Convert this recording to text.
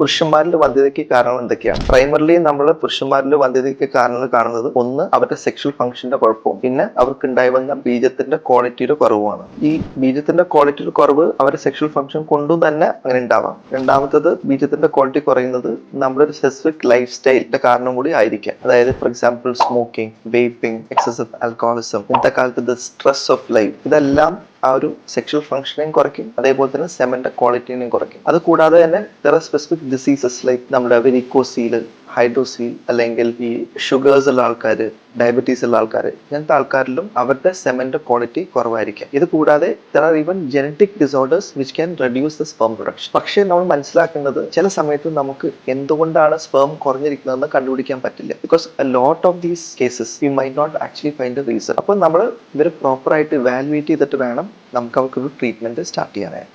പുരുഷന്മാരിൽ വന്ധ്യതയ്ക്ക് കാരണം എന്തൊക്കെയാണ്? പ്രൈമറിലി നമ്മൾ പുരുഷന്മാരിൽ വന്ധ്യതയ്ക്ക് കാരണം കാണുന്നത് ഒന്ന് അവരുടെ സെക്ഷൽ ഫംഗ്ഷന്റെ കുഴപ്പവും. പിന്നെ അവർക്ക് ഉണ്ടായി വന്ന ബീജത്തിന്റെ ക്വാളിറ്റിയുടെ കുറവുമാണ്. ഈ ബീജത്തിന്റെ ക്വാളിറ്റിയുടെ കുറവ് അവരുടെ സെക്ഷൽ ഫംഗ്ഷൻ കൊണ്ടും തന്നെ അങ്ങനെ ഉണ്ടാവാം. രണ്ടാമത്തത് ബീജത്തിന്റെ ക്വാളിറ്റി കുറയുന്നത് നമ്മുടെ ഒരു സ്പെസിഫിക് ലൈഫ് സ്റ്റൈലിന്റെ കാരണം കൂടി ആയിരിക്കാം. അതായത് for example smoking vaping excessive alcoholism ഇന്നത്തെ കാലത്ത് ദ സ്ട്രെസ് ഓഫ് ലൈഫ് ഇതെല്ലാം ആ ഒരു സെക്ഷൽ ഫംഗ്ഷനെയും കുറയ്ക്കും. അതേപോലെ തന്നെ സെമന്റെ ക്വാളിറ്റിനെയും കുറയ്ക്കും. അത് കൂടാതെ തന്നെ സ്പെസിഫിക് ഡിസീസസ് ലൈക്ക് നമ്മുടെ വെരിക്കോസീൽ ഹൈഡ്രോസീൽ അല്ലെങ്കിൽ ഈ ഷുഗേഴ്സ് ഉള്ള ആൾക്കാർ ഡയബറ്റീസ് ഉള്ള ആൾക്കാർ ഇങ്ങനത്തെ ആൾക്കാരിലും അവരുടെ സെമന്റ് ക്വാളിറ്റി കുറവായിരിക്കാം. ഇത് കൂടാതെ there are even genetic disorders which can reduce the sperm production പക്ഷേ നമ്മൾ മനസ്സിലാക്കേണ്ടത് ചില സമയത്ത് നമുക്ക് എന്തുകൊണ്ടാണ് സ്പേം കുറഞ്ഞിരിക്കുന്നതെന്ന് കണ്ടുപിടിക്കാൻ പറ്റില്ല. Because a lot of these cases we may not actually find reason അപ്പോൾ നമ്മൾ ഇവരെ പ്രോപ്പറായിട്ട് ആയിട്ട് ഇവാലുവേറ്റ് ചെയ്തിട്ട് വേണം നമുക്ക് അവർക്കൊരു ട്രീറ്റ്മെന്റ് സ്റ്റാർട്ട് ചെയ്യാനായി